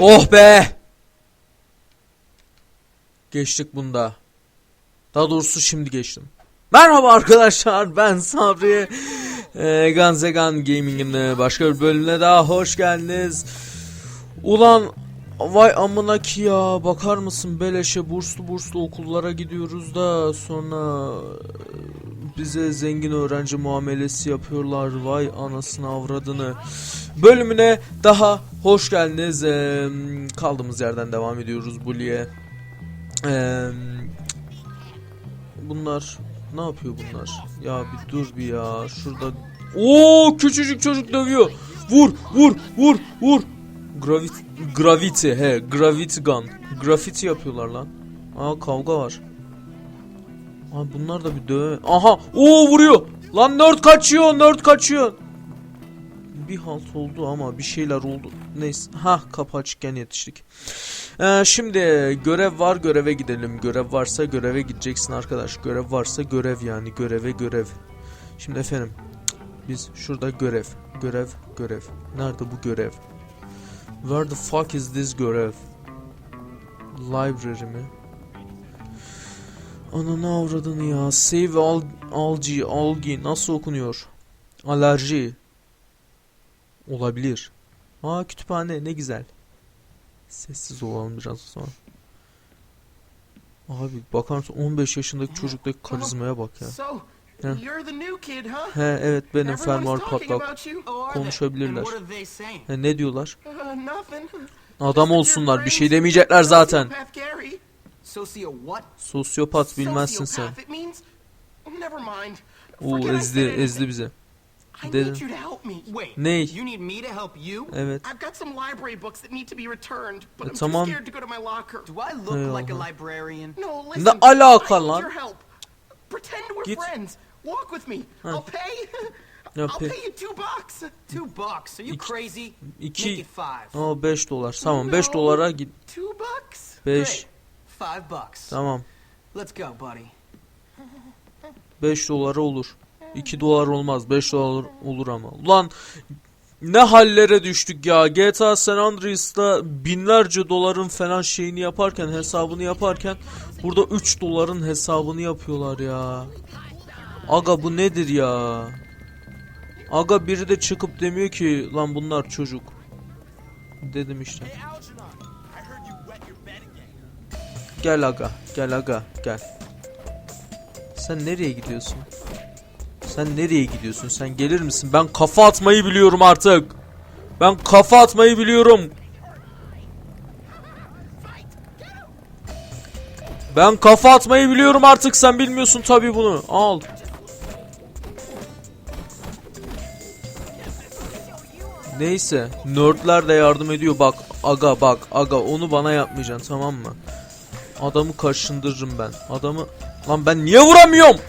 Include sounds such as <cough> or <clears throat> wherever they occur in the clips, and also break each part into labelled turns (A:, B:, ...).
A: Oh be! Geçtik bunda. Daha doğrusu şimdi geçtim. Merhaba arkadaşlar ben Sabri. Ee, Ganzegan Gaming'in e, başka bir bölümüne daha hoş geldiniz. Ulan vay amına ki ya bakar mısın beleşe burslu burslu okullara gidiyoruz da sonra bize zengin öğrenci muamelesi yapıyorlar. Vay anasını avradını. Bölümüne daha hoş geldiniz. Ee, kaldığımız yerden devam ediyoruz Bully'e Ee, bunlar ne yapıyor bunlar? Ya bir dur bir ya şurada. Oo küçücük çocuk dövüyor. Vur vur vur vur. Gravit Gravity he Gravity Gun. Graffiti yapıyorlar lan. Aa kavga var Abi bunlar da bir döve Aha! Oo vuruyor! Lan nerd kaçıyor nerd kaçıyor! Bir halt oldu ama bir şeyler oldu. Neyse. Ha kapı açıkken yetiştik. Ee, Şimdi görev var göreve gidelim. Görev varsa göreve gideceksin arkadaş. Görev varsa görev yani. Göreve görev. Şimdi efendim Biz şurada görev. Görev görev. Nerede bu görev? Where the fuck is this görev? Library mi? Ananı avradını ya. Save al algi, algi nasıl okunuyor? Alerji. Olabilir. Aa kütüphane ne güzel. Sessiz olalım biraz sonra. Abi bakar mısın 15 yaşındaki çocuktaki karizmaya bak ya.
B: Huh?
A: He evet benim fermuar patlak.
C: Oh?
A: Konuşabilirler. He, ne diyorlar?
B: Uh.
A: Adam olsunlar bir şey demeyecekler zaten. Sosyopat bilmezsin sen.
B: Sociopath, It means... Never mind.
A: Oo ezdi ezdi bizi.
B: I
A: Dedim.
B: need you to help me.
C: Wait.
A: Ney?
C: You need me to help you?
A: Evet.
B: I've got some library books that need to be returned, but
A: E,
B: I'm
A: tamam.
B: too scared to go to my locker.
C: Do I look like a
A: Eyvallah.
C: librarian?
B: No, listen.
A: Ne alaka
B: I need
A: lan?
B: your help. Pretend we're
A: Git.
B: friends. Walk with me. I'll pay. <laughs>
A: Ya
B: I'll
A: pe-
B: pay you two bucks.
C: Two bucks? Are you
A: İki-
C: crazy?
A: iki-
C: Make it five.
A: Aa 5 dolar. Tamam 5
B: No.
A: dolara git.
B: Two bucks?
A: 5.
C: Five bucks.
A: Tamam.
C: Let's go, buddy.
A: 5 dolara olur. 2 dolar olmaz. 5 dolar olur ama. Ulan ne hallere düştük ya. GTA San Andreas'ta binlerce doların falan şeyini yaparken, hesabını yaparken burada 3 doların hesabını yapıyorlar ya. Aga bu nedir ya? Aga biri de çıkıp demiyor ki lan bunlar çocuk. Dedim işte. Gel aga, gel aga, gel. Sen nereye gidiyorsun? Sen nereye gidiyorsun? Sen gelir misin? Ben kafa atmayı biliyorum artık. Ben kafa atmayı biliyorum. Ben kafa atmayı biliyorum artık. Sen bilmiyorsun tabii bunu. Al. Neyse. Nerdler de yardım ediyor. Bak aga bak aga onu bana yapmayacaksın tamam mı? Adamı kaşındırırım ben. Adamı... Lan ben niye vuramıyorum?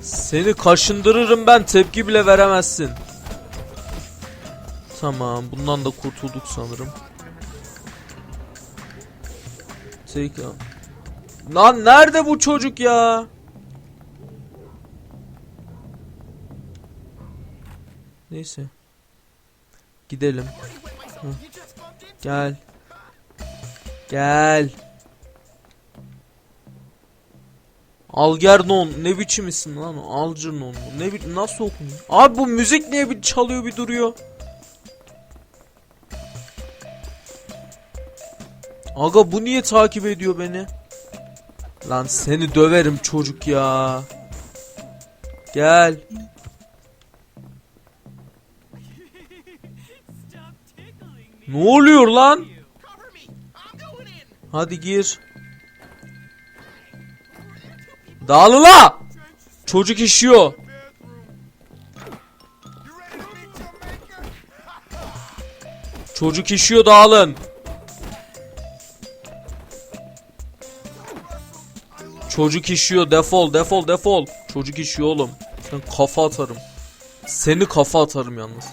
A: Seni kaşındırırım ben tepki bile veremezsin. Tamam bundan da kurtulduk sanırım. Take Lan nerede bu çocuk ya? Neyse. Gidelim. Hı. Gel. Gel. Algernon ne biçim isim lan o? Algernon? Ne bi nasıl okunuyor? Abi bu müzik niye bir çalıyor bir duruyor? Aga bu niye takip ediyor beni? Lan seni döverim çocuk ya. Gel. Ne oluyor lan? Hadi gir. Dağılın la! Çocuk işiyor. Çocuk işiyor dağılın. Çocuk işiyor defol defol defol. Çocuk işiyor oğlum. Sen kafa atarım. Seni kafa atarım yalnız.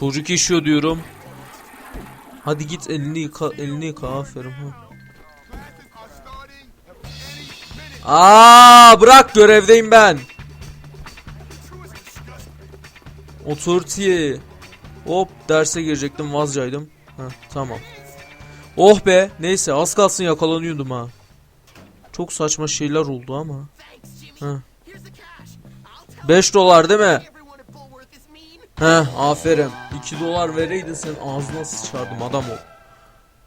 A: Çocuk işiyor diyorum. Hadi git elini yıka, elini yıka aferin ha. Aa bırak görevdeyim ben. Otorite. Hop derse girecektim vazcaydım. Heh, tamam. Oh be neyse az kalsın yakalanıyordum ha. Çok saçma şeyler oldu ama. Heh.
B: Here's the cash. I'll tell
A: 5 dolar değil mi? Heh aferin. 2 dolar vereydin sen ağzına sıçardım adam ol.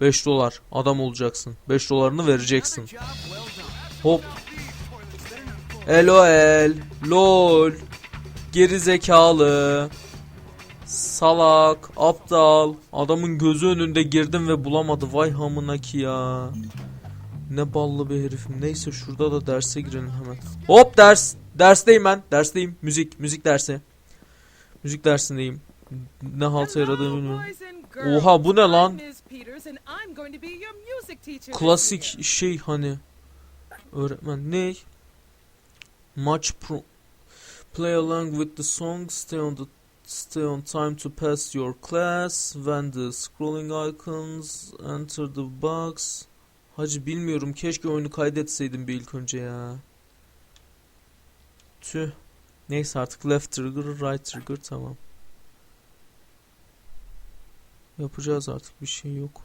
A: 5 dolar adam olacaksın. 5 dolarını vereceksin. Hop. LOL. LOL. Geri zekalı. Salak. Aptal. Adamın gözü önünde girdim ve bulamadı. Vay hamına ki ya. Ne ballı bir herifim. Neyse şurada da derse girelim hemen. Hop ders. Dersteyim ben. Dersteyim. Müzik. Müzik dersi. Müzik dersindeyim. Ne halta yaradığını bilmiyorum. Oha, bu ne lan? Klasik şey hani. Öğretmen ne? Much pro Play along with the song, stay on the stay on time to pass your class. When the scrolling icons enter the box. Hacı bilmiyorum keşke oyunu kaydetseydim bir ilk önce ya. Tüh. Neyse artık left trigger, right trigger tamam. Yapacağız artık bir şey yok.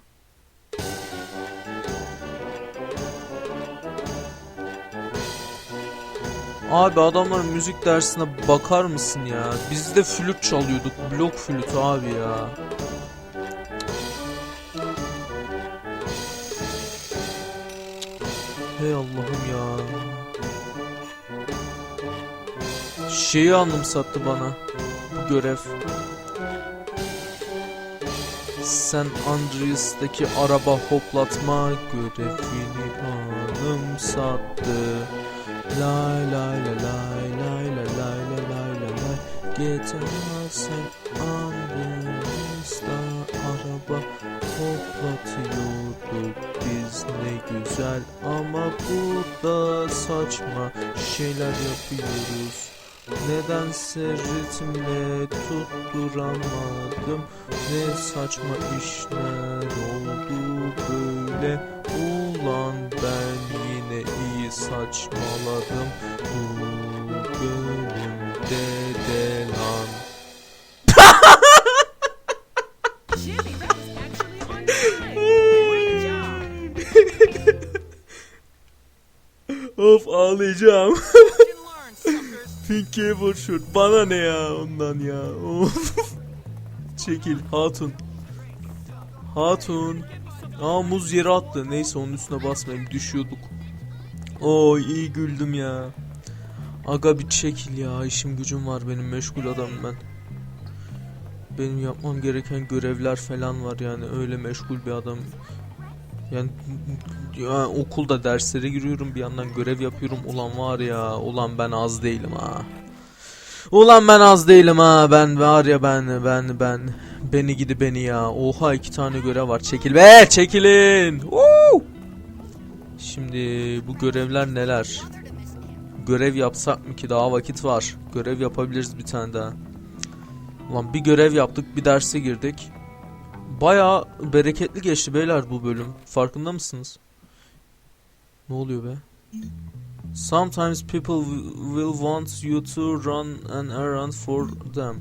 A: Abi adamların müzik dersine bakar mısın ya? Biz de flüt çalıyorduk. Blok flütü abi ya. Hey Allah'ım ya. Şeyi anımsattı bana. Bu görev. Sen Andreas'taki araba hoplatma görevini anımsattı. Lay lay lay lay lay lay lay lay lay lay lay Getirmezsen Andreas'ta araba hoplatıyorduk biz ne güzel Ama burada saçma şeyler yapıyoruz Nedense ritimle tutturamadım. Ne saçma işler oldu böyle. Ulan ben yine iyi saçmaladım. Bu bölümde de lan.
D: Jimmy, that <laughs> <laughs>
C: suckers.
A: Pink Cable Shoot bana ne ya ondan ya? Çekil hatun. Hatun. Aa muz yere attı. Neyse onun üstüne basmayayım. Düşüyorduk. Oy iyi güldüm ya. Aga bir çekil ya. İşim gücüm var. Benim meşgul adamım ben. Benim yapmam gereken görevler falan var yani. Öyle meşgul bir adam yani, ya okulda derslere giriyorum bir yandan görev yapıyorum. Ulan var ya ulan ben az değilim ha. Ulan ben az değilim ha. Ben var ya ben ben ben. Beni gidi beni ya. Oha iki tane görev var. Çekil be çekilin. Woo! Şimdi bu görevler neler? Görev yapsak mı ki? Daha vakit var. Görev yapabiliriz bir tane daha. Ulan bir görev yaptık bir derse girdik Baya bereketli geçti beyler bu bölüm. Farkında mısınız? Ne oluyor be? Sometimes people will want you to run an errand for them.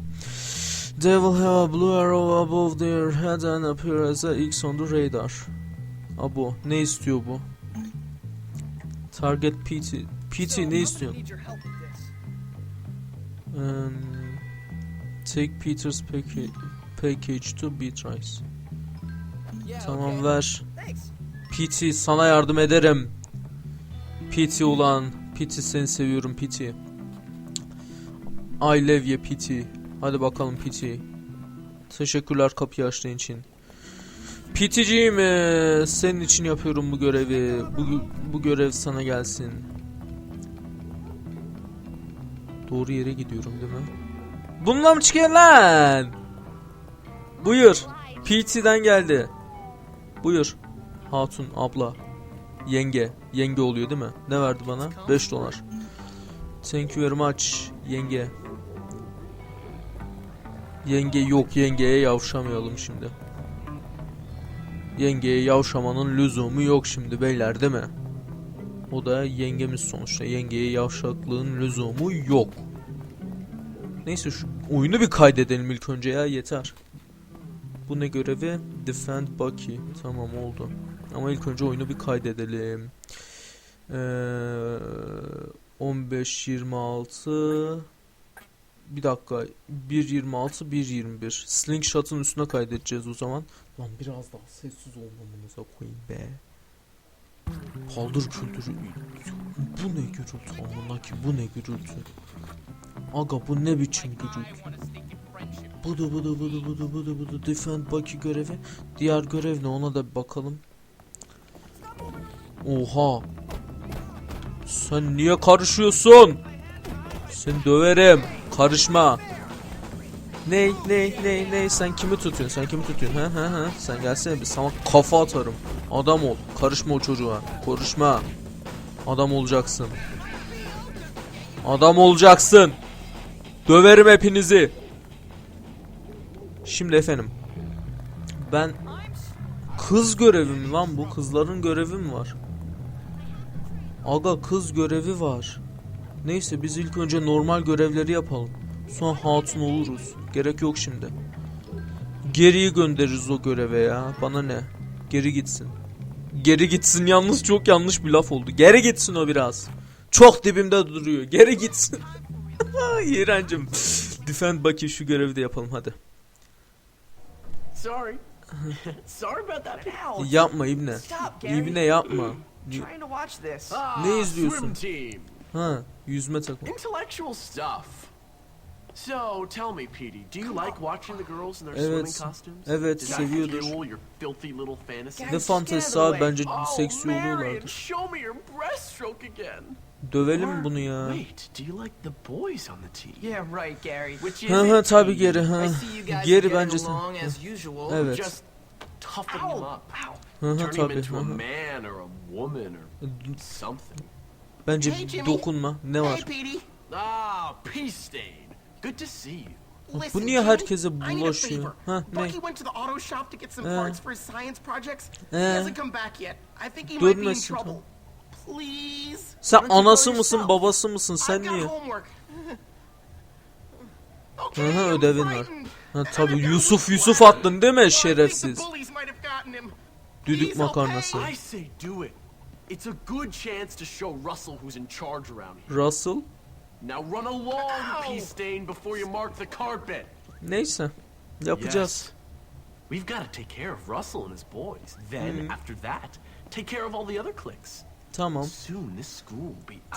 A: They will have a blue arrow above their head and appear as a X on the radar. Abo ne istiyor bu? Target PT. PT ne istiyor? Um, take Peter's package, package to Beatrice. Tamam ver. PT sana yardım ederim. PT ulan. PT seni seviyorum PT. I love you PT. Hadi bakalım PT. Teşekkürler kapıyı açtığın için. PT'ciğim eee, senin için yapıyorum bu görevi. Bu, bu görev sana gelsin. Doğru yere gidiyorum değil mi? Bununla mı çıkıyorsun lan? Buyur. PT'den geldi. Buyur. Hatun abla. Yenge. Yenge oluyor değil mi? Ne verdi bana? 5 dolar. Thank you very much. Yenge. Yenge yok. Yengeye yavşamayalım şimdi. Yengeye yavşamanın lüzumu yok şimdi beyler değil mi? O da yengemiz sonuçta. Yengeye yavşaklığın lüzumu yok. Neyse şu oyunu bir kaydedelim ilk önce ya yeter. Bu ne görevi? Defend Bucky. Tamam oldu. Ama ilk önce oyunu bir kaydedelim. Ee, 15 26 bir dakika 1.26 1.21 Slingshot'ın üstüne kaydedeceğiz o zaman. Lan biraz daha sessiz olmamıza koyayım be. Paldır küldürü. Bu ne gürültü amına ki bu ne gürültü. Aga bu ne biçim gürültü. Budu budu budu budu budu budu. Defend Bucky görevi. Diğer görev ne? Ona da bakalım. Oha. Sen niye karışıyorsun? Seni döverim. Karışma. Ney ney ney ney? Sen kimi tutuyorsun? Sen kimi tutuyorsun? Ha ha ha sen gelsene bir sana kafa atarım. Adam ol. Karışma o çocuğa. Konuşma adam olacaksın. Adam olacaksın. Döverim hepinizi şimdi efendim ben kız görevi mi lan bu kızların görevi mi var aga kız görevi var neyse biz ilk önce normal görevleri yapalım Sonra hatun oluruz. Gerek yok şimdi. Geriyi göndeririz o göreve ya. Bana ne? Geri gitsin. Geri gitsin yalnız çok yanlış bir laf oldu. Geri gitsin o biraz. Çok dibimde duruyor. Geri gitsin. <laughs> İğrencim. Defend Bucky şu görevi de yapalım hadi.
E: Sorry. Sorry about that. Ow. <laughs>
A: Yapma İbne.
E: Stop, Gary.
A: İbne yapma. Y- <clears throat>
E: Trying to watch this.
C: Ah,
A: Ne izliyorsun?
C: Swim team.
A: Ha, yüzme takım.
E: Intellectual stuff. So, tell me, Petey, do you like watching the girls in their
A: Evet,
E: swimming costumes?
A: evet, seviyordur.
E: fuel your filthy little fantasies?
A: Ne fantezisi abi bence
E: Oh,
A: seksi
E: Marion,
A: oluyorlardır.
E: show me your breaststroke again.
A: Dövelim bunu ya.
E: Wait, do you like the boys on the team?
C: Yeah, right, Gary.
E: Which is
A: Hı hı
E: it,
A: tabi geri ha.
C: I see you guys
A: Geri bence sen.
C: along as usual.
A: Evet.
E: Just toughen him
C: Ow,
E: up.
A: Hı hı tabi.
E: into
A: hı
E: a
A: hı.
E: man or a woman or something.
A: Bence
B: Hey, Jimmy.
A: dokunma. Ne
B: Hey,
A: var?
E: Ah, peace stain. Good to see you.
B: Listen,
A: Bu niye herkese
B: I need a
A: bulaşıyor?
B: favor.
A: Ha ne?
B: Bucky went to the auto shop to get some parts for his science projects. He hasn't come back yet. I think he might be in
A: Dönmesin.
B: Please.
A: Sen anası mısın babası mısın sen niye? Hı hı, ödevin var. Ha tabi Yusuf Yusuf attın değil mi şerefsiz? Düdük makarnası.
B: pay.
E: I say do it. It's a good chance to show Russell who's in charge around here.
A: Russell?
E: Now run along, stain, before you mark the carpet.
A: Neyse. Yapacağız.
E: Yes. We've got to take care of Russell and his boys. Then, after that, take care of all the other cliques.
A: Tamam.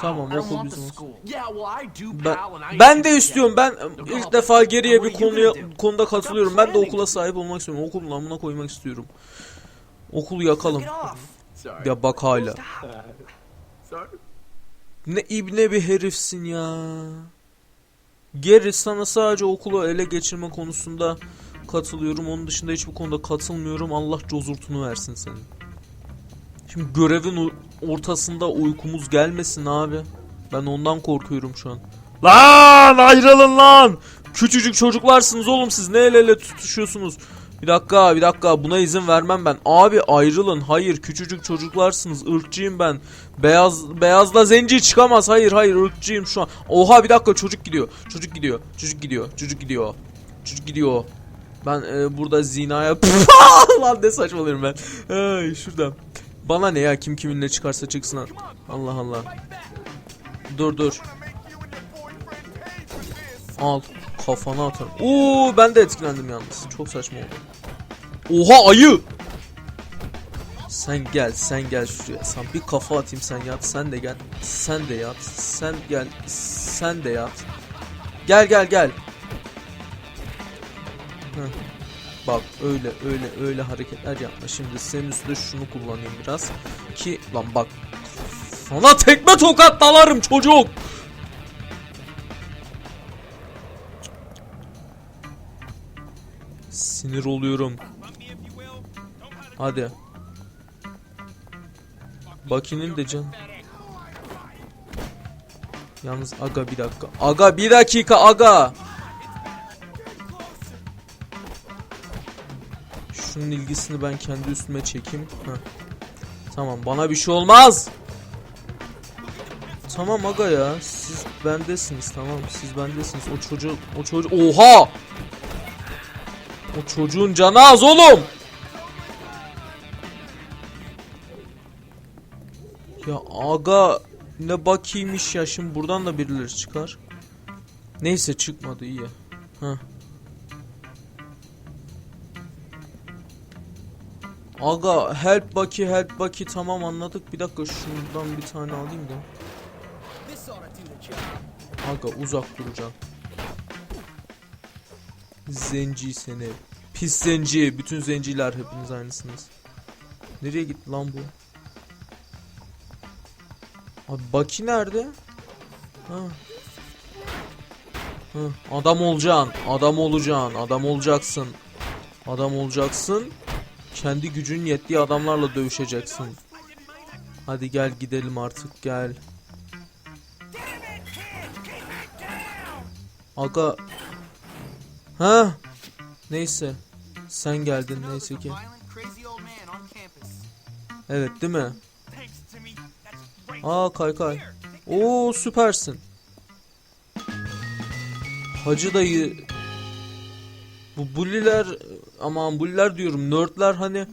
A: Tamam okul bizim olsun. Ben, ben de istiyorum. Ben ilk defa geriye bir konuya konuda katılıyorum. Ben de okula sahip olmak istiyorum. Okulun amına koymak istiyorum. Okulu yakalım. Ya bak hala. <laughs> Ne ibne bir herifsin ya. Geri sana sadece okulu ele geçirme konusunda katılıyorum. Onun dışında hiçbir konuda katılmıyorum. Allah cozurtunu versin senin. Şimdi görevin ortasında uykumuz gelmesin abi. Ben ondan korkuyorum şu an. Lan ayrılın lan. Küçücük çocuklarsınız oğlum siz ne el ele tutuşuyorsunuz. Bir dakika bir dakika buna izin vermem ben. Abi ayrılın. Hayır küçücük çocuklarsınız. Irkçıyım ben. Beyaz beyazla zenci çıkamaz. Hayır hayır ırkçıyım şu an. Oha bir dakika çocuk gidiyor. Çocuk gidiyor. Çocuk gidiyor. Çocuk gidiyor. Çocuk gidiyor. Ben e, burada zinaya <laughs> lan ne saçmalıyorum ben. Ay şuradan. Bana ne ya kim kiminle çıkarsa çıksın. Allah Allah. Dur dur. Al kafana atarım. Oo ben de etkilendim yalnız. Çok saçma oldu. Oha ayı. Sen gel, sen gel şuraya. Sen bir kafa atayım sen yat. Sen de gel. Sen de yat. Sen gel. Sen de yat. Gel gel gel. Heh. Bak öyle öyle öyle hareketler yapma. Şimdi senin üstünde şunu kullanayım biraz. Ki lan bak. Sana tekme tokat dalarım çocuk. Sinir oluyorum. Hadi. Baki'nin de can. Yalnız aga bir dakika. Aga bir dakika aga. Şunun ilgisini ben kendi üstüme çekeyim. Heh. Tamam bana bir şey olmaz. Tamam aga ya. Siz bendesiniz tamam. Siz bendesiniz. O çocuk o çocuk. Oha! O çocuğun canı az oğlum. Ya aga ne bakiymiş ya şimdi buradan da birileri çıkar. Neyse çıkmadı iyi. Heh. Aga help Baki help Baki tamam anladık. Bir dakika şundan bir tane alayım da. Aga uzak duracaksın. Zenci seni. Pis zenci. Bütün zenciler hepiniz aynısınız. Nereye gitti lan bu? Abi Baki nerede? Ha. Ha, Adam olacaksın. Adam olacaksın. Adam olacaksın. Adam olacaksın. Kendi gücün yettiği adamlarla dövüşeceksin. Hadi gel gidelim artık gel. Aga. Ha? Neyse. Sen geldin neyse ki. Evet değil mi? Aa kaykay. Oo süpersin. Hacı dayı. Bu bulliler aman bulliler diyorum nerdler hani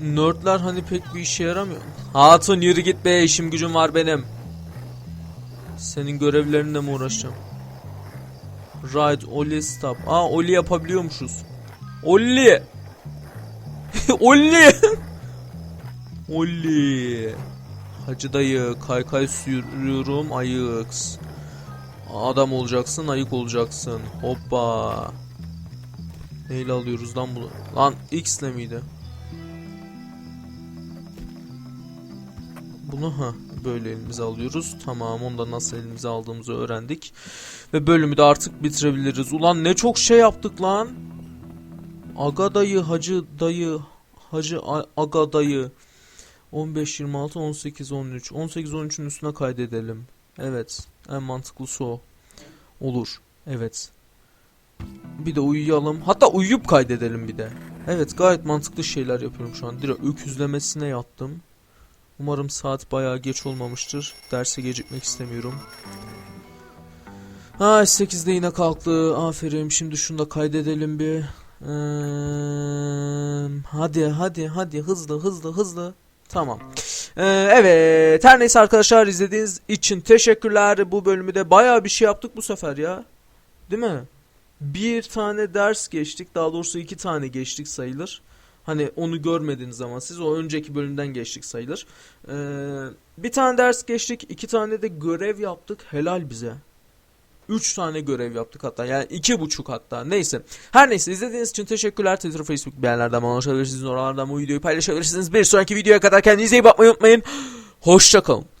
A: nerdler hani pek bir işe yaramıyor. Hatun yürü git be işim gücüm var benim. Senin görevlerinle mi uğraşacağım? Ride, Oli, stop. Aa Oli yapabiliyormuşuz. Oli. <laughs> Oli. Oli. Hacı dayı kaykay sürüyorum ayıks. Adam olacaksın ayık olacaksın. Hoppa. Neyle alıyoruz lan bunu? Lan X ile miydi? Bunu ha böyle elimize alıyoruz. Tamam onu da nasıl elimize aldığımızı öğrendik. Ve bölümü de artık bitirebiliriz. Ulan ne çok şey yaptık lan. Aga dayı, hacı dayı, hacı aga dayı. 15, 26, 18, 13. 18, 13'ün üstüne kaydedelim. Evet. En mantıklısı o. Olur. Evet. Bir de uyuyalım. Hatta uyuyup kaydedelim bir de. Evet gayet mantıklı şeyler yapıyorum şu an. Direkt öküzlemesine yattım. Umarım saat bayağı geç olmamıştır. Derse gecikmek istemiyorum. Ay 8'de yine kalktı. Aferin. Şimdi şunu da kaydedelim bir. Eee, hadi hadi hadi hızlı hızlı hızlı. Tamam. Ee, evet. Her neyse arkadaşlar izlediğiniz için teşekkürler. Bu bölümü de bayağı bir şey yaptık bu sefer ya. Değil mi? Bir tane ders geçtik. Daha doğrusu iki tane geçtik sayılır. Hani onu görmediğiniz zaman siz o önceki bölümden geçtik sayılır. Ee, bir tane ders geçtik. iki tane de görev yaptık. Helal bize. Üç tane görev yaptık hatta. Yani iki buçuk hatta. Neyse. Her neyse izlediğiniz için teşekkürler. Twitter, Facebook bir yerlerden bana ulaşabilirsiniz. Oralardan bu videoyu paylaşabilirsiniz. Bir sonraki videoya kadar kendinize iyi bakmayı unutmayın. Hoşçakalın.